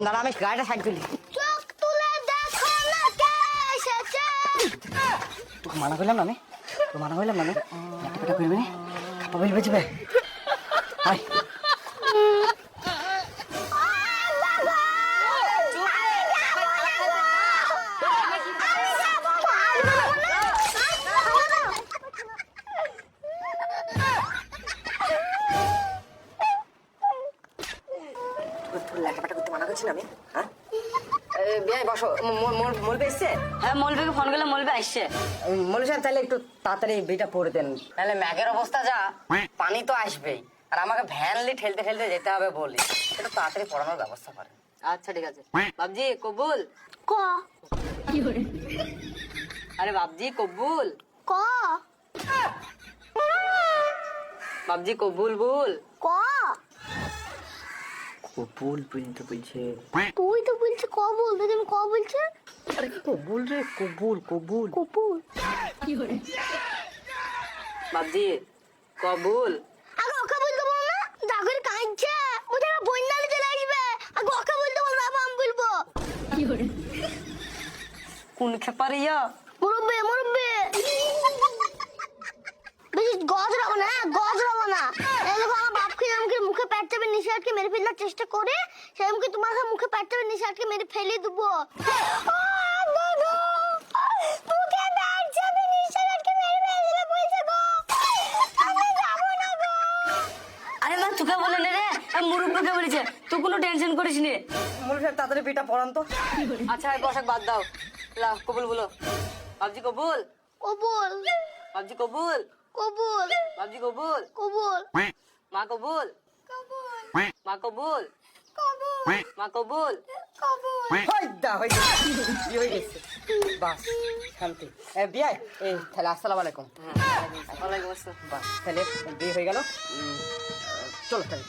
দাঁড়া আমি গাড়িটা সাইড তুলি। চোখ তুলে দেখো না কে এসেছে। তোকে মানা করলাম না আমি? তোকে মানা করলাম না আমি? একটা পেটা করবি না? খাপা বেলবে যাবে। হাই তোর লেখাপটা করতে মানা করছি না আমি হ্যাঁ? বিয়ে বসো। মলবে এসছে? হ্যাঁ মলবিকে ফোন করলে মলবি আসছে। মৌলী সাহেব তাহলে একটু তাড়াতাড়ি বিটা পড়ে দেন। তাহলে ম্যাগের অবস্থা যা পানি তো আসবেই। আর আমাকে ভ্যানলি ঠেলতে ঠেলতে যেতে হবে বলি। একটু তাড়াতাড়ি পড়ানোর ব্যবস্থা করেন। আচ্ছা ঠিক আছে। বাবজি কবুল? ক? আরে বাবজি কবুল? ক? বাবজি কবুল বুল। ক? কবুল বলতে বলছে। তুই তো বলছিস ক বলতে তুমি ক বলছে? আরে কবুল রে কবুল কবুল। কপুর বাবজি কবুল। আগে ওকে বলতে বলো না দাগর কাঁদছে। ওটা বন্যা চলে আসবে। আগে ওকে বলতে বলো বাবা আমি বলব। কোন খেপারিয়া মুরব্বে মুরব্বে। বেশি গজ রাখো না হ্যাঁ? গজ রাখো না। মুখে প্যাট মেরে ফেলার চেষ্টা করে সেরকম তোমাকে মুখে চাপে নিশাটকে মেরে ফেলে দেবো। আরে মা তোকে বলে নে রে। বলেছে। তুই কোনো টেনশন করিস নি। মৌলী সাহেব তাড়াতাড়ি বিটা পড়ান তো। আচ্ছা এই বাদ দাও। লা কবুল বলো। বাবজি কবুল। কবুল। বাবজি কবুল। কবুল। বাবজি কবুল। কবুল। মা কবুল। মা কবুল। কবুল। মা কবুল। কবুল। হইদা হইদা কি হয়ে গেছে? বাস শান্তি। এ বিয়াই তাহলে আসসালামু আলাইকুম। ওয়ালাইকুম আসসালাম বাস তাহলে বিয়ে হয়ে গেল। চলো তাহলে।